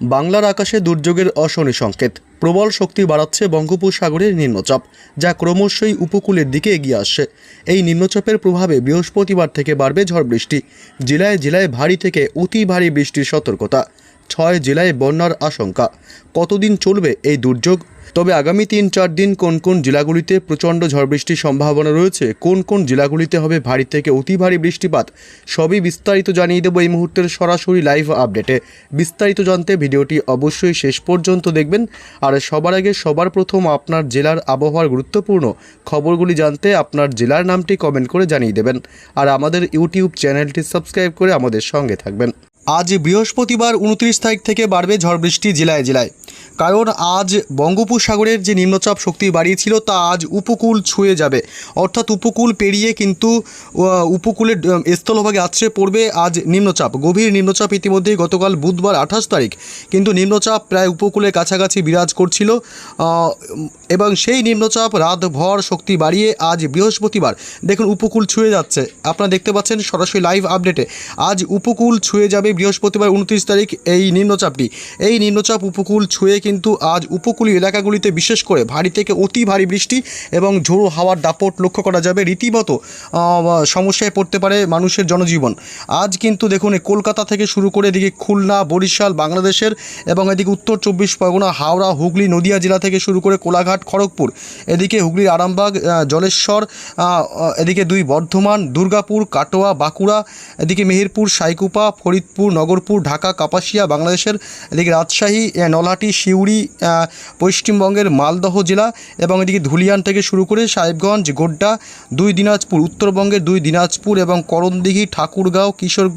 বাংলার আকাশে দুর্যোগের অশনি সংকেত। প্রবল শক্তি বাড়াচ্ছে বঙ্গোপসাগরের নিম্নচাপ, যা ক্রমশই উপকূলের দিকে এগিয়ে আসছে। এই নিম্নচাপের প্রভাবে বৃহস্পতিবার থেকে বাড়বে ঝড় বৃষ্টি। জেলায় জেলায় ভারী থেকে অতি ভারী বৃষ্টির সতর্কতা। ছয় জেলায় বন্যার আশঙ্কা। কতদিন চলবে এই দুর্যোগ? তবে আগামী তিন চার দিন কোন কোন জেলাগুলিতে প্রচণ্ড ঝড় বৃষ্টির সম্ভাবনা রয়েছে, কোন কোন জেলাগুলিতে হবে ভারী থেকে অতি ভারী বৃষ্টিপাত, সবই বিস্তারিত জানিয়ে দেবো এই মুহূর্তের সরাসরি লাইভ আপডেটে। বিস্তারিত জানতে ভিডিওটি অবশ্যই শেষ পর্যন্ত দেখবেন। আর সবার আগে সবার প্রথম আপনার জেলার আবহাওয়ার গুরুত্বপূর্ণ খবরগুলি জানতে আপনার জেলার নামটি কমেন্ট করে জানিয়ে দেবেন। আর আমাদের ইউটিউব চ্যানেলটি সাবস্ক্রাইব করে আমাদের সঙ্গে থাকবেন। আজ বৃহস্পতিবার উনত্রিশ তারিখ থেকে বাড়বে ঝড় বৃষ্টি জেলায় জেলায়। কারণ আজ বঙ্গোপসাগরের যে নিম্নচাপ শক্তি বাড়িয়েছিল, তা আজ উপকূল ছুঁয়ে যাবে। অর্থাৎ উপকূল পেরিয়ে কিন্তু উপকূলের স্থলভাগে আছড়ে পড়বে আজ নিম্নচাপ। গভীর নিম্নচাপ ইতিমধ্যেই গতকাল বুধবার আঠাশ তারিখ কিন্তু নিম্নচাপ প্রায় উপকূলের কাছাকাছি বিরাজ করছিল। এবং সেই নিম্নচাপ রাতভর শক্তি বাড়িয়ে আজ বৃহস্পতিবার, দেখুন, উপকূল ছুঁয়ে যাচ্ছে। আপনারা দেখতে পাচ্ছেন সরাসরি লাইভ আপডেটে আজ উপকূল ছুঁয়ে যাবে বৃহস্পতিবার উনত্রিশ তারিখ এই নিম্নচাপটি। এই নিম্নচাপ উপকূল ছুঁয়ে কিন্তু আজ উপকূলীয় এলাকাগুলিতে বিশেষ করে ভারী থেকে অতি ভারী বৃষ্টি এবং ঝোড়ো হাওয়ার দাপট লক্ষ্য করা যাবে। রীতিমতো সমস্যায় পড়তে পারে মানুষের জনজীবন। আজ কিন্তু দেখুন কলকাতা থেকে শুরু করে এদিকে খুলনা, বরিশাল, বাংলাদেশের এবং এদিকে উত্তর চব্বিশ পরগনা, হাওড়া, হুগলি, নদিয়া জেলা থেকে শুরু করে কোলাঘাট, খড়গপুর, এদিকে হুগলির আরামবাগ জলেশ্বর এদিকে দুই বর্ধমান, দুর্গাপুর, কাটোয়া, বাঁকুড়া, এদিকে মেহেরপুর, সাইকুপা, ফরিদপুর নগরপুর, ঢাকা, কাপাসিয়া, বাংলাদেশের এদিকে রাজশাহী নলহাটি সিউড়ি পশ্চিমবঙ্গের মালদহ জেলা এবং এদিকে ধুলিয়ান থেকে শুরু করে সাহেবগঞ্জ, গোড্ডা, দুই দিনাজপুর, উত্তরবঙ্গের দুই দিনাজপুর এবং করণদিঘি, ঠাকুরগাঁও, কিশোর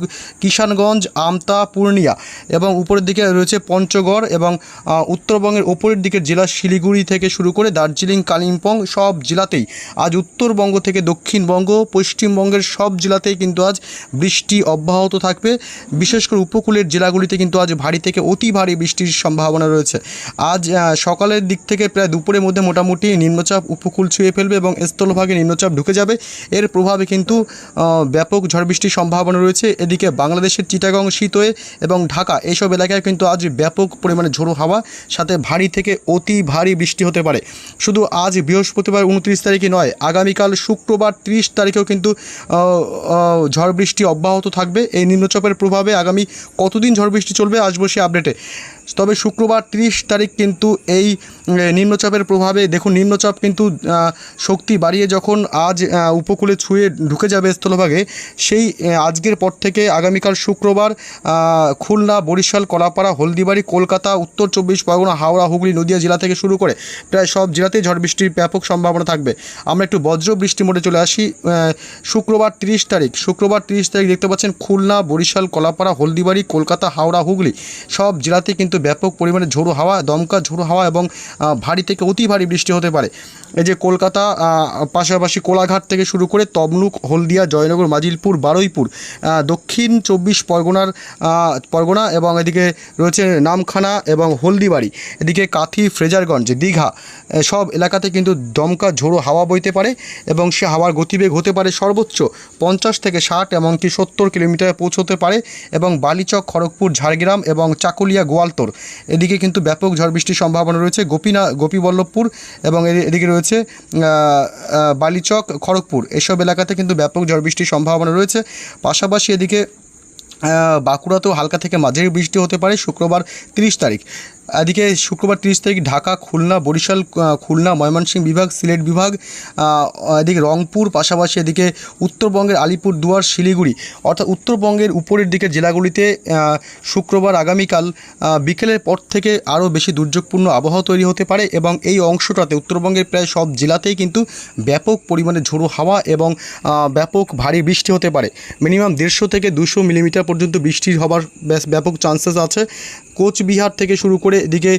কিষানগঞ্জ আমতা, পূর্ণিয়া এবং উপরের দিকে রয়েছে পঞ্চগড় এবং উত্তরবঙ্গের ওপরের দিকের জেলা শিলিগুড়ি থেকে শুরু করে দার্জিলিং, কালিম্পং সব জেলাতেই আজ উত্তরবঙ্গ থেকে দক্ষিণবঙ্গ, পশ্চিমবঙ্গের সব জেলাতেই কিন্তু আজ বৃষ্টি অব্যাহত থাকবে। বিশেষ করে উপকূলের জেলাগুলিতে কিন্তু আজ ভারী থেকে অতি ভারী বৃষ্টির সম্ভাবনা রয়েছে। আজ সকালের দিক থেকে প্রায় দুপুরের মধ্যে মোটামুটি নিম্নচাপ উপকূল ছুঁয়ে ফেলবে এবং স্থলভাগে নিম্নচাপ ঢুকে যাবে। এর প্রভাবে কিন্তু ব্যাপক ঝড় বৃষ্টির সম্ভাবনা রয়েছে। এদিকে বাংলাদেশের চিটাগং শীতয়ে এবং ঢাকা এইসব এলাকায় কিন্তু আজ ব্যাপক পরিমাণে ঝোড়ো হাওয়া, সাথে ভারী থেকে অতি ভারী বৃষ্টি হতে পারে। শুধু আজ বৃহস্পতিবার উনত্রিশ তারিখে নয়, আগামীকাল শুক্রবার ত্রিশ তারিখেও কিন্তু ঝড় বৃষ্টি অব্যাহত থাকবে। এই নিম্নচাপের প্রভাবে আগামী কতদিন ঝড় বৃষ্টি চলবে আসব সে আপডেটে তবে শুক্রবার ত্রিশ তারিখ কিন্তু এই নিম্নচাপের প্রভাবে, দেখুন নিম্নচাপ কিন্তু শক্তি বাড়িয়ে যখন আজ উপকূলে ছুঁয়ে ঢুকে যাবে স্থলভাগে, সেই আজকের পর থেকে আগামীকাল শুক্রবার খুলনা, বরিশাল, কলাপাড়া, হলদিবাড়ি, কলকাতা, উত্তর চব্বিশ পরগনা, হাওড়া, হুগলি, নদিয়া জেলা থেকে শুরু করে প্রায় সব জেলাতেই ঝড় বৃষ্টির ব্যাপক সম্ভাবনা থাকবে। আমরা একটু বজ্র বৃষ্টি মোডে চলে আসি শুক্রবার তিরিশ তারিখ, শুক্রবার তিরিশ তারিখ দেখতে পাচ্ছেন খুলনা, বরিশাল, কলাপাড়া হলদিবাড়ি, কলকাতা, হাওড়া, হুগলি সব জেলাতে কিন্তু ব্যাপক পরিমাণে ঝোড়ো হাওয়া, দমকা ঝোড়ো হাওয়া এবং ভারী থেকে অতি ভারী বৃষ্টি হতে পারে। এই যে কলকাতা পাশাপাশি কোলাঘাট থেকে শুরু করে তমলুক, হলদিয়া, জয়নগর, মাজিলপুর, বারুইপুর দক্ষিণ চব্বিশ পরগনার পরগনা এবং এদিকে রয়েছে নামখানা এবং হলদিবাড়ি। এদিকে কাথি, ফ্রেজারগঞ্জ, দীঘা সব এলাকাতে কিন্তু দমকা ঝোড়ো হাওয়া বইতে পারে এবং সে হাওয়ার গতিবেগ হতে পারে সর্বোচ্চ পঞ্চাশ থেকে ষাট এমনকি সত্তর কিলোমিটারে পৌঁছতে পারে এবং বালিচক, খড়গপুর, ঝাড়গ্রাম এবং চাকুলিয়া, গোয়ালতোর। এদিকে কিন্তু ব্যাপক ঝড় বৃষ্টির সম্ভাবনা রয়েছে গোপীনা, গোপীবল্লভপুর এবং এদিকে রয়েছে বালিচক, খড়গপুর। এসব এলাকাতে কিন্তু ব্যাপক ঝড় বৃষ্টির সম্ভাবনা রয়েছে। পাশাপাশি এদিকে বাঁকুড়াতেও হালকা থেকে মাঝারি বৃষ্টি হতে পারে শুক্রবার তিরিশ তারিখ। এদিকে শুক্রবার তিরিশ তারিখ ঢাকা, খুলনা, বরিশাল খুলনা, ময়মনসিংহ বিভাগ, সিলেট বিভাগ এদিকে রংপুর, পাশাপাশি এদিকে উত্তরবঙ্গের আলিপুর দুয়ার শিলিগুড়ি। অর্থাৎ উত্তরবঙ্গের উপরের দিকের জেলাগুলিতে শুক্রবার আগামীকাল বিকেলের পর থেকে আরও বেশি দুর্যোগপূর্ণ আবহাওয়া তৈরি হতে পারে এবং এই অংশটাতে উত্তরবঙ্গের প্রায় সব জেলাতেই কিন্তু ব্যাপক পরিমাণে ঝোড়ো হাওয়া এবং ব্যাপক ভারী বৃষ্টি হতে পারে। মিনিমাম দেড়শো থেকে দুশো মিলিমিটার পর্যন্ত বৃষ্টি হবার ব্যাপক চান্সেস আছে। কোচবিহার থেকে শুরু করে এদিকে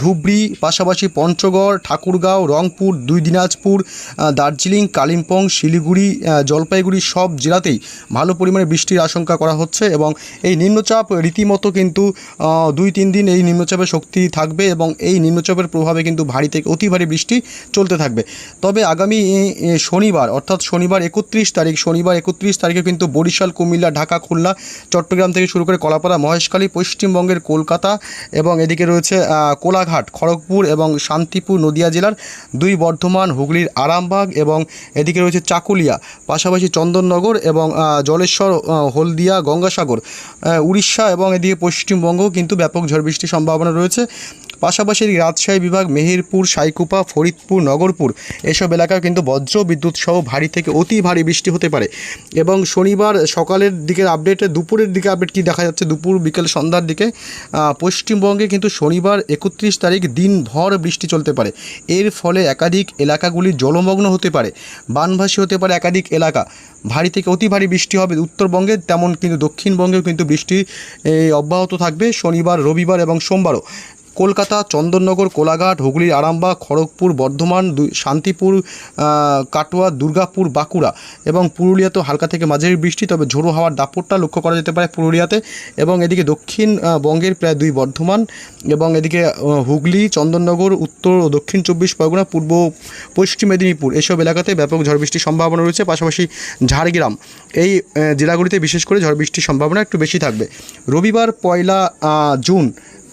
ধুবড়ি, পাশাপাশি পঞ্চগড়, ঠাকুরগাঁও, রংপুর, দুই দিনাজপুর দার্জিলিং, কালিম্পং, শিলিগুড়ি জলপাইগুড়ি সব জেলাতেই ভালো পরিমাণে বৃষ্টির আশঙ্কা করা হচ্ছে এবং এই নিম্নচাপ রীতিমতো কিন্তু দুই তিন দিন এই নিম্নচাপের শক্তি থাকবে এবং এই নিম্নচাপের প্রভাবে কিন্তু ভারী থেকে অতি ভারী বৃষ্টি চলতে থাকবে। তবে আগামী শনিবার, অর্থাৎ শনিবার একত্রিশ তারিখ, শনিবার একত্রিশ তারিখে কিন্তু বরিশাল, কুমিল্লা, ঢাকা, খুলনা, চট্টগ্রাম থেকে শুরু করে কলাপাড়া, মহেশখালী, পশ্চিমবঙ্গের কলকাতা এবং এদিকে রয়েছে কোলাঘাট, খড়গপুর এবং শান্তিপুর, নদিয়া জেলার দুই বর্ধমান, হুগলির আরামবাগ এবং এদিকে রয়েছে চাকুলিয়া, পাশাপাশি চন্দননগর এবং জলেশ্বর হলদিয়া, গঙ্গাসাগর। উড়িষ্যা এবং এদিকে পশ্চিমবঙ্গও কিন্তু ব্যাপক ঝড় বৃষ্টির সম্ভাবনা রয়েছে। পাশাপাশি রাজশাহী বিভাগ, মেহেরপুর, সাইকুপা, ফরিদপুর, নগরপুর এসব এলাকায় কিন্তু বজ্র বিদ্যুৎ সহ ভারী থেকে অতি ভারী বৃষ্টি হতে পারে। এবং শনিবার সকালের দিকের আপডেটে দুপুরের দিকে আপডেট কী দেখা যাচ্ছে? দুপুর বিকেল সন্ধ্যার দিকে পশ্চিমবঙ্গে কিন্তু শনিবার একত্রিশ তারিখ দিনভর বৃষ্টি চলতে পারে। এর ফলে একাধিক এলাকাগুলি জলমগ্ন হতে পারে। বানভাসী হতে পারে একাধিক এলাকা। ভারী থেকে অতি ভারী বৃষ্টি হবে উত্তরবঙ্গে, তেমন কিন্তু দক্ষিণবঙ্গেও কিন্তু বৃষ্টি অব্যাহত থাকবে শনিবার, রবিবার এবং সোমবারও। কলকাতা, চন্দননগর, কোলাঘাট হুগলির আরামবাগ, খড়গপুর, বর্ধমান শান্তিপুর কাটোয়া, দুর্গাপুর, বাঁকুড়া এবং পুরুলিয়াতেও হালকা থেকে মাঝারি বৃষ্টি, তবে ঝোড়ো হাওয়ার দাপটটা লক্ষ্য করা যেতে পারে পুরুলিয়াতে এবং এদিকে দক্ষিণ বঙ্গের প্রায় দুই বর্ধমান এবং এদিকে হুগলি, চন্দননগর, উত্তর ও দক্ষিণ চব্বিশ পরগনা, পূর্ব পশ্চিম মেদিনীপুর এসব এলাকাতে ব্যাপক ঝড় বৃষ্টির সম্ভাবনা রয়েছে, পাশাপাশি ঝাড়গ্রাম এই জেলাগুলিতে বিশেষ করে ঝড় বৃষ্টির সম্ভাবনা একটু বেশি থাকবে। রবিবার পয়লা জুন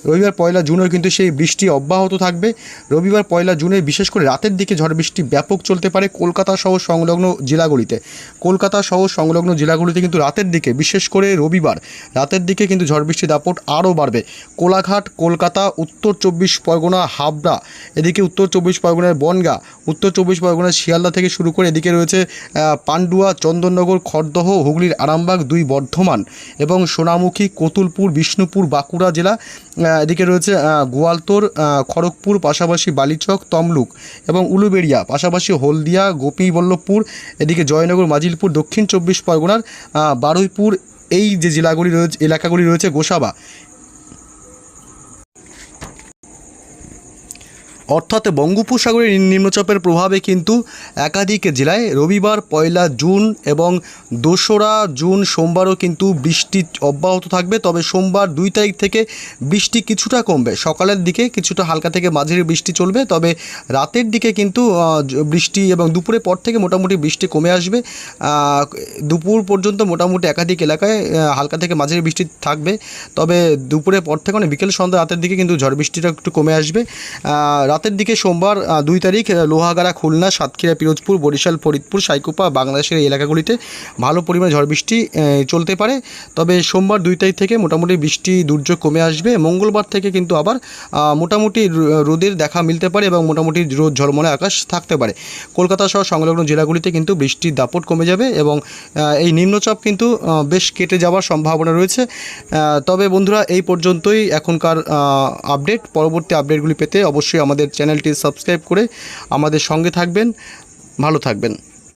রবিবার পয়লা জুনের কিন্তু সেই বৃষ্টি অব্যাহত থাকবে। রবিবার পয়লা জুনে বিশেষ করে রাতের দিকে ঝড় বৃষ্টি ব্যাপক চলতে পারে কলকাতা সহ সংলগ্ন জেলাগুলিতে। কলকাতা সহ সংলগ্ন জেলাগুলিতে কিন্তু রাতের দিকে, বিশেষ করে রবিবার, রাতের দিকে কিন্তু ঝড় বৃষ্টির দাপট আরও বাড়বে। কোলাঘাট, কলকাতা, উত্তর চব্বিশ পরগনা, হাবড়া, এদিকে উত্তর চব্বিশ পরগনার বনগা, উত্তর চব্বিশ পরগনার শিয়ালদা থেকে শুরু করে এদিকে রয়েছে পান্ডুয়া, চন্দননগর, খড়দহ, হুগলির আরামবাগ দুই বর্ধমান এবং সোনামুখী, কতুলপুর, বিষ্ণুপুর, বাঁকুড়া জেলা এদিকে রয়েছে গোয়ালতোর খড়গপুর, পাশাপাশি বালিচক, তমলুক এবং উলুবেড়িয়া, পাশাপাশি হলদিয়া, গোপীবল্লভপুর, এদিকে জয়নগর, মাজিলপুর, দক্ষিণ চব্বিশ পরগনার বারুইপুর, এই যে জেলাগুলি রয়েছে, এলাকাগুলি রয়েছে গোসাবা। অর্থাৎ বঙ্গোপসাগরের নিম্নচাপের প্রভাবে কিন্তু একাধিক জেলায় রবিবার, পয়লা জুন এবং দোসরা জুন সোমবারও কিন্তু বৃষ্টি অব্যাহত থাকবে। তবে সোমবার দুই তারিখ থেকে বৃষ্টি কিছুটা কমবে। সকালের দিকে কিছুটা হালকা থেকে মাঝারি বৃষ্টি চলবে। তবে রাতের দিকে কিন্তু বৃষ্টি এবং দুপুরের পর থেকে মোটামুটি বৃষ্টি কমে আসবে। দুপুর পর্যন্ত মোটামুটি একাধিক এলাকায় হালকা থেকে মাঝারি বৃষ্টি থাকবে। তবে দুপুরের পর থেকে মানে বিকেল সন্ধ্যা রাতের দিকে কিন্তু ঝড় বৃষ্টিটা একটু কমে আসবে। রাতের দিকে সোমবার দুই তারিখ লোহাগাড়া, খুলনা, সাতক্ষীরা, পিরোজপুর, বরিশাল, ফরিদপুর, সাইকোপা, বাংলাদেশের এলাকাগুলিতে ভালো পরিমাণে ঝড় বৃষ্টি চলতে পারে। তবে সোমবার দুই তারিখ থেকে মোটামুটি বৃষ্টি দুর্যোগ কমে আসবে। মঙ্গলবার থেকে কিন্তু আবার মোটামুটি রোদের দেখা মিলতে পারে এবং মোটামুটি রোদ ঝলমলে আকাশ থাকতে পারে। কলকাতা সহ সংলগ্ন জেলাগুলিতে কিন্তু বৃষ্টির দাপট কমে যাবে এবং এই নিম্নচাপ কিন্তু বেশ কেটে যাওয়ার সম্ভাবনা রয়েছে। তবে বন্ধুরা, এই পর্যন্তই এখনকার আপডেট। পরবর্তী আপডেটগুলি পেতে অবশ্যই আমাদের চ্যানেলটি সাবস্ক্রাইব করে আমাদের সঙ্গে থাকবেন। ভালো থাকবেন।